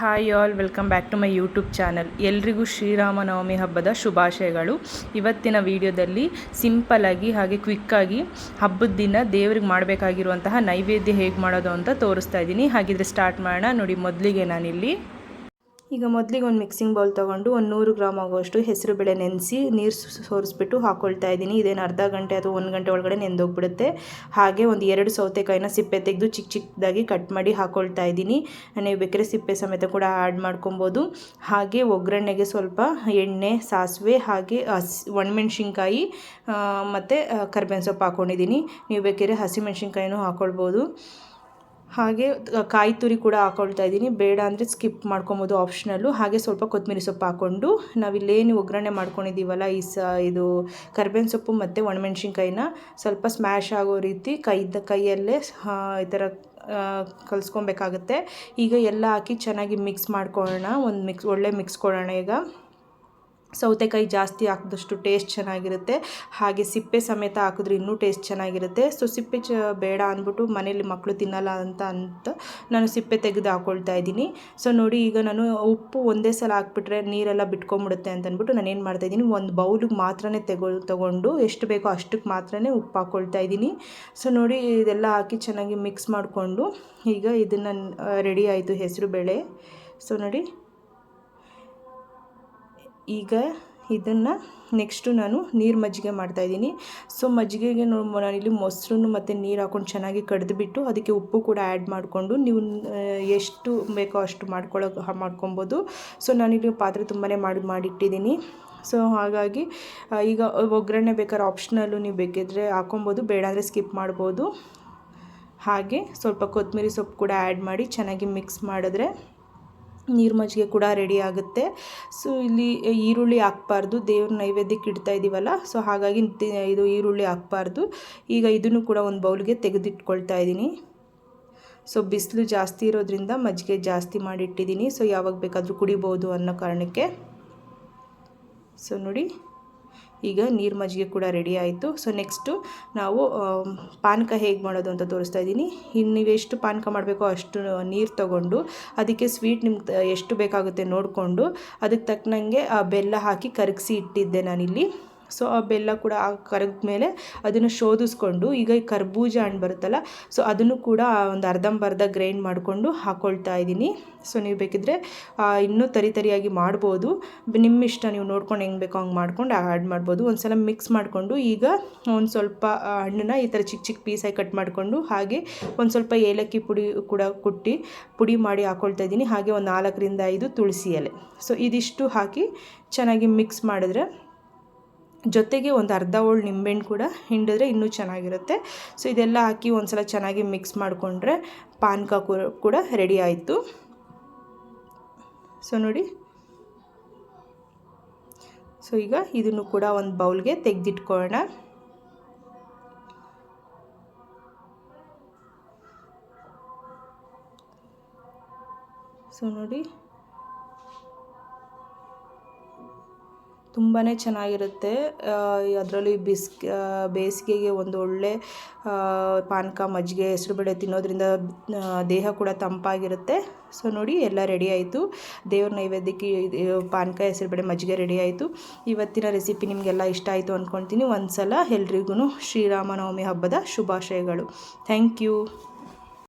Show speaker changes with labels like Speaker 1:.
Speaker 1: Hi all welcome back to my YouTube channel ಎಲ್ರಿಗೂ ಶ್ರೀರಾಮನವಮಿ ಹಬ್ಬದ ಶುಭಾಶಯಗಳು. ಇವತ್ತಿನ ವಿಡಿಯೋದಲ್ಲಿ ಸಿಂಪಲಾಗಿ ಹಾಗೆ ಕ್ವಿಕ್ಕಾಗಿ ಹಬ್ಬದ ದಿನ ದೇವ್ರಿಗೆ ಮಾಡಬೇಕಾಗಿರುವಂತಹ ನೈವೇದ್ಯ ಹೇಗೆ ಮಾಡೋದು ಅಂತ ತೋರಿಸ್ತಾ ಇದ್ದೀನಿ. ಹಾಗಿದ್ರೆ ಸ್ಟಾರ್ಟ್ ಮಾಡೋಣ. ನೋಡಿ, ಮೊದಲಿಗೆ ನಾನಿಲ್ಲಿ ಈಗ ಮೊದಲಿಗೆ ಒಂದು ಮಿಕ್ಸಿಂಗ್ ಬೌಲ್ ತೊಗೊಂಡು ಒಂದು ನೂರು ಗ್ರಾಮ್ ಆಗುವಷ್ಟು ಹೆಸರು ಬೇಳೆ ನೆನೆಸಿ ನೀರು ಸೋರಿಸ್ಬಿಟ್ಟು ಹಾಕ್ಕೊಳ್ತಾ ಇದ್ದೀನಿ. ಇದೇನು ಅರ್ಧ ಗಂಟೆ ಅಥವಾ ಒಂದು ಗಂಟೆ ಒಳಗಡೆ ನೆಂದೋಗ್ಬಿಡುತ್ತೆ. ಹಾಗೆ ಒಂದು ಎರಡು ಸೌತೆಕಾಯಿನ ಸಿಪ್ಪೆ ತೆಗೆದು ಚಿಕ್ಕ ಚಿಕ್ಕದಾಗಿ ಕಟ್ ಮಾಡಿ ಹಾಕ್ಕೊಳ್ತಾ ಇದ್ದೀನಿ. ನೀವು ಬೇಕಾದ್ರೆ ಸಿಪ್ಪೆ ಸಮೇತ ಕೂಡ ಆ್ಯಡ್ ಮಾಡ್ಕೊಬೋದು. ಹಾಗೆ ಒಗ್ಗರಣೆಗೆ ಸ್ವಲ್ಪ ಎಣ್ಣೆ, ಸಾಸಿವೆ, ಹಾಗೆ ಹಸಿ, ಒಣಮೆಣ್ಸಿನ್ಕಾಯಿ ಮತ್ತು ಕರ್ಬೇವಿನ ಸೊಪ್ಪು ಹಾಕ್ಕೊಂಡಿದ್ದೀನಿ ನೀವು ಬೇಕಾದ್ರೆ ಹಸಿಮೆಣ್ಸಿನ್ಕಾಯಿನೂ ಹಾಕ್ಕೊಳ್ಬೋದು ಹಾಗೆ ಕಾಯಿ ತುರಿ ಕೂಡ ಹಾಕೊಳ್ತಾ ಇದ್ದೀನಿ. ಬೇಡ ಅಂದರೆ ಸ್ಕಿಪ್ ಮಾಡ್ಕೊಬೋದು ಆಪ್ಷನಲ್ಲು ಹಾಗೆ ಸ್ವಲ್ಪ ಕೊತ್ತಂಬರಿ ಸೊಪ್ಪು ಹಾಕ್ಕೊಂಡು ನಾವಿಲ್ಲೇನು ಒಗ್ಗರಣೆ ಮಾಡ್ಕೊಂಡಿದ್ದೀವಲ್ಲ, ಈ ಸ, ಇದು ಕರ್ಬೇವಿನ ಸೊಪ್ಪು ಮತ್ತು ಒಣಮೆಣ್ಸಿನ್ಕಾಯಿನ ಸ್ವಲ್ಪ ಸ್ಮ್ಯಾಶ್ ಆಗೋ ರೀತಿ ಕೈದ, ಕೈಯಲ್ಲೇ ಈ ಥರ ಕಲಿಸ್ಕೊಬೇಕಾಗುತ್ತೆ. ಈಗ ಎಲ್ಲ ಹಾಕಿ ಚೆನ್ನಾಗಿ ಮಿಕ್ಸ್ ಮಾಡ್ಕೊಳ್ಳೋಣ. ಒಂದು ಮಿಕ್ಸ್ ಒಳ್ಳೆ ಮಿಕ್ಸ್ ಕೊಡೋಣ ಈಗ. ಸೌತೆಕಾಯಿ ಜಾಸ್ತಿ ಹಾಕಿದಷ್ಟು ಟೇಸ್ಟ್ ಚೆನ್ನಾಗಿರುತ್ತೆ. ಹಾಗೆ ಸಿಪ್ಪೆ ಸಮೇತ ಹಾಕಿದ್ರೆ ಇನ್ನೂ ಟೇಸ್ಟ್ ಚೆನ್ನಾಗಿರುತ್ತೆ. ಸೊ ಸಿಪ್ಪೆ ಚ ಬೇಡ ಅಂದ್ಬಿಟ್ಟು ಮನೇಲಿ ಮಕ್ಕಳು ತಿನ್ನಲ್ಲ ಅಂತ ಅಂತ ನಾನು ಸಿಪ್ಪೆ ತೆಗೆದು ಹಾಕೊಳ್ತಾ ಇದ್ದೀನಿ. ಸೊ ನೋಡಿ ಈಗ ನಾನು ಉಪ್ಪು ಒಂದೇ ಸಲ ಹಾಕ್ಬಿಟ್ರೆ ನೀರೆಲ್ಲ ಬಿಟ್ಕೊಂಬಿಡುತ್ತೆ ಅಂತ ಅಂದ್ಬಿಟ್ಟು ನಾನು ಏನು ಮಾಡ್ತಾಯಿದ್ದೀನಿ ಒಂದು ಬೌಲಿಗೆ ಮಾತ್ರನೇ ತೆಗೊ, ತೊಗೊಂಡು ಎಷ್ಟು ಬೇಕೋ ಅಷ್ಟಕ್ಕೆ ಮಾತ್ರನೇ ಉಪ್ಪು ಹಾಕ್ಕೊಳ್ತಾ ಇದ್ದೀನಿ. ಸೊ ನೋಡಿ ಇದೆಲ್ಲ ಹಾಕಿ ಚೆನ್ನಾಗಿ ಮಿಕ್ಸ್ ಮಾಡಿಕೊಂಡು ಈಗ ಇದನ್ನು ರೆಡಿ ಆಯಿತು ಹೆಸರು ಬೇಳೆ. ಸೊ ನೋಡಿ. ಈಗ ಇದನ್ನು ನೆಕ್ಸ್ಟು ನಾನು ನೀರು ಮಜ್ಜಿಗೆ ಮಾಡ್ತಾಯಿದ್ದೀನಿ ಸೊ ಮಜ್ಜಿಗೆಗೆ ನಾನಿಲ್ಲಿ ಮೊಸರನ್ನು ಮತ್ತು ನೀರು ಹಾಕ್ಕೊಂಡು ಚೆನ್ನಾಗಿ ಕಡಿದ್ಬಿಟ್ಟು ಅದಕ್ಕೆ ಉಪ್ಪು ಕೂಡ ಆ್ಯಡ್ ಮಾಡಿಕೊಂಡು ನೀವು ಎಷ್ಟು ಬೇಕೋ ಅಷ್ಟು ಮಾಡ್ಕೊಳ್ಳೋ ಮಾಡ್ಕೊಬೋದು. ಸೊ ನಾನಿಲ್ಲಿ ಪಾತ್ರೆ ತುಂಬಾ ಮಾಡಿ, ಮಾಡಿಟ್ಟಿದ್ದೀನಿ. ಸೊ ಹಾಗಾಗಿ ಈಗ ಒಗ್ಗರಣೆ ಬೇಕಾದ್ರೆ ಆಪ್ಷನಲ್ಲು ನೀವು ಬೇಕಿದ್ರೆ ಹಾಕೊಬೋದು, ಬೇಡ ಅಂದರೆ ಸ್ಕಿಪ್ ಮಾಡ್ಬೋದು. ಹಾಗೆ ಸ್ವಲ್ಪ ಕೊತ್ತಂಬರಿ ಸೊಪ್ಪು ಕೂಡ ಆ್ಯಡ್ ಮಾಡಿ ಚೆನ್ನಾಗಿ ಮಿಕ್ಸ್ ಮಾಡಿದ್ರೆ ನೀರು ಮಜ್ಜಿಗೆ ಕೂಡ ರೆಡಿ ಆಗುತ್ತೆ. ಸೊ ಇಲ್ಲಿ ಈರುಳ್ಳಿ ಹಾಕ್ಬಾರ್ದು. ದೇವ್ರ ನೈವೇದ್ಯಕ್ಕೆ ಇಡ್ತಾ ಇದ್ದೀವಲ್ಲ ಸೊ ಹಾಗಾಗಿ ಇದು ಈರುಳ್ಳಿ ಹಾಕ್ಬಾರ್ದು. ಈಗ ಇದನ್ನು ಕೂಡ ಒಂದು ಬೌಲ್ಗೆ ತೆಗೆದಿಟ್ಕೊಳ್ತಾ ಇದ್ದೀನಿ ಸೊ ಬಿಸಿಲು ಜಾಸ್ತಿ ಇರೋದ್ರಿಂದ ಮಜ್ಜಿಗೆ ಜಾಸ್ತಿ ಮಾಡಿಟ್ಟಿದ್ದೀನಿ ಸೊ ಯಾವಾಗ ಬೇಕಾದರೂ ಕುಡಿಬೋದು ಅನ್ನೋ ಕಾರಣಕ್ಕೆ. ಸೊ ನೋಡಿ. ಈಗ ನೀರು ಮಜ್ಜಿಗೆ ಕೂಡ ರೆಡಿ ಆಯಿತು. ಸೊ ನೆಕ್ಸ್ಟು ನಾವು ಪಾನಕ ಹೇಗೆ ಮಾಡೋದು ಅಂತ ತೋರಿಸ್ತಾ ಇದ್ದೀನಿ. ಇನ್ನು ನೀವು ಎಷ್ಟು ಪಾನಕ ಮಾಡಬೇಕೋ ಅಷ್ಟು ನೀರು ತಗೊಂಡು, ಅದಕ್ಕೆ ಸ್ವೀಟ್ ನಿಮ್ಗೆ ಎಷ್ಟು ಬೇಕಾಗುತ್ತೆ ನೋಡಿಕೊಂಡು ಅದಕ್ಕೆ ತಕ್ಕನಂಗೆ ಬೆಲ್ಲ ಹಾಕಿ ಕರಗಿಸಿ ಇಟ್ಟಿದ್ದೆ ನಾನಿಲ್ಲಿ. ಸೊ ಆ ಬೆಲ್ಲ ಕೂಡ ಕರಗಿದ ಮೇಲೆ ಅದನ್ನು ಶೋಧಿಸ್ಕೊಂಡು, ಈಗ ಈ ಕರ್ಬೂಜ ಹಣ್ಣು ಬರುತ್ತಲ್ಲ, ಸೊ ಅದನ್ನು ಕೂಡ ಒಂದು ಅರ್ಧಂಬರ್ಧ ಗ್ರೈಂಡ್ ಮಾಡಿಕೊಂಡು ಹಾಕ್ಕೊಳ್ತಾ ಇದ್ದೀನಿ. ಸೊ ನೀವು ಬೇಕಿದ್ರೆ ಇನ್ನೂ ತರಿ ತರಿಯಾಗಿ ಮಾಡ್ಬೋದು. ನಿಮ್ಮ ಇಷ್ಟ ನೀವು ನೋಡ್ಕೊಂಡು ಹೆಂಗೆ ಬೇಕೋ ಹಂಗೆ ಮಾಡ್ಕೊಂಡು ಆ್ಯಡ್ ಮಾಡ್ಬೋದು. ಒಂದು ಸಲ ಮಿಕ್ಸ್ ಮಾಡಿಕೊಂಡು ಈಗ ಒಂದು ಸ್ವಲ್ಪ ಹಣ್ಣನ್ನ ಈ ಥರ ಚಿಕ್ಕ ಚಿಕ್ಕ ಪೀಸಾಗಿ ಕಟ್ ಮಾಡಿಕೊಂಡು ಹಾಗೆ ಒಂದು ಸ್ವಲ್ಪ ಏಲಕ್ಕಿ ಪುಡಿ ಕೂಡ ಕುಟ್ಟಿ ಪುಡಿ ಮಾಡಿ ಹಾಕ್ಕೊಳ್ತಾ ಇದ್ದೀನಿ. ಹಾಗೆ ಒಂದು ನಾಲ್ಕರಿಂದ ಐದು ತುಳಸಿ ಎಲೆ. ಸೊ ಇದಿಷ್ಟು ಹಾಕಿ ಚೆನ್ನಾಗಿ ಮಿಕ್ಸ್ ಮಾಡಿದ್ರೆ ಜೊತೆಗೆ ಒಂದು ಅರ್ಧ ಹೋಳು ನಿಂಬೆಹಣ್ಣು ಕೂಡ ಹಿಂಡಿದ್ರೆ ಇನ್ನೂ ಚೆನ್ನಾಗಿರುತ್ತೆ. ಸೊ ಇದೆಲ್ಲ ಹಾಕಿ ಒಂದು ಸಲ ಚೆನ್ನಾಗಿ ಮಿಕ್ಸ್ ಮಾಡಿಕೊಂಡ್ರೆ ಪಾನಕ ಕೂಡ ರೆಡಿ ಆಯಿತು. ಸೊ ನೋಡಿ. ಸೊ ಈಗ ಇದನ್ನು ಕೂಡ ಒಂದು ಬೌಲ್ಗೆ ತೆಗೆದಿಟ್ಕೊಳ್ಳೋಣ. ಸೊ ನೋಡಿ. ತುಂಬಾ ಚೆನ್ನಾಗಿರುತ್ತೆ. ಅದರಲ್ಲಿ ಬಿಸ್ ಬೇಸಿಗೆಗೆ ಒಂದು ಒಳ್ಳೆ ಪಾನಕ, ಮಜ್ಜಿಗೆ ಹೆಸರುಬೇಳೆ ತಿನ್ನೋದ್ರಿಂದ ದೇಹ ಕೂಡ ತಂಪಾಗಿರುತ್ತೆ. ಸೊ ನೋಡಿ, ಎಲ್ಲ ರೆಡಿ ಆಯಿತು. ದೇವ್ರ ನೈವೇದ್ಯಕ್ಕೆ ಪಾನಕ ಹೆಸರುಬೇಳೆ ಮಜ್ಜಿಗೆ ರೆಡಿ ಆಯಿತು. ಇವತ್ತಿನ ರೆಸಿಪಿ ನಿಮಗೆಲ್ಲ ಇಷ್ಟ ಆಯಿತು ಅಂದ್ಕೊಳ್ತೀನಿ ಒಂದು ಸಲ ಎಲ್ರಿಗೂ ಶ್ರೀರಾಮನವಮಿ ಹಬ್ಬದ ಶುಭಾಶಯಗಳು. Thank you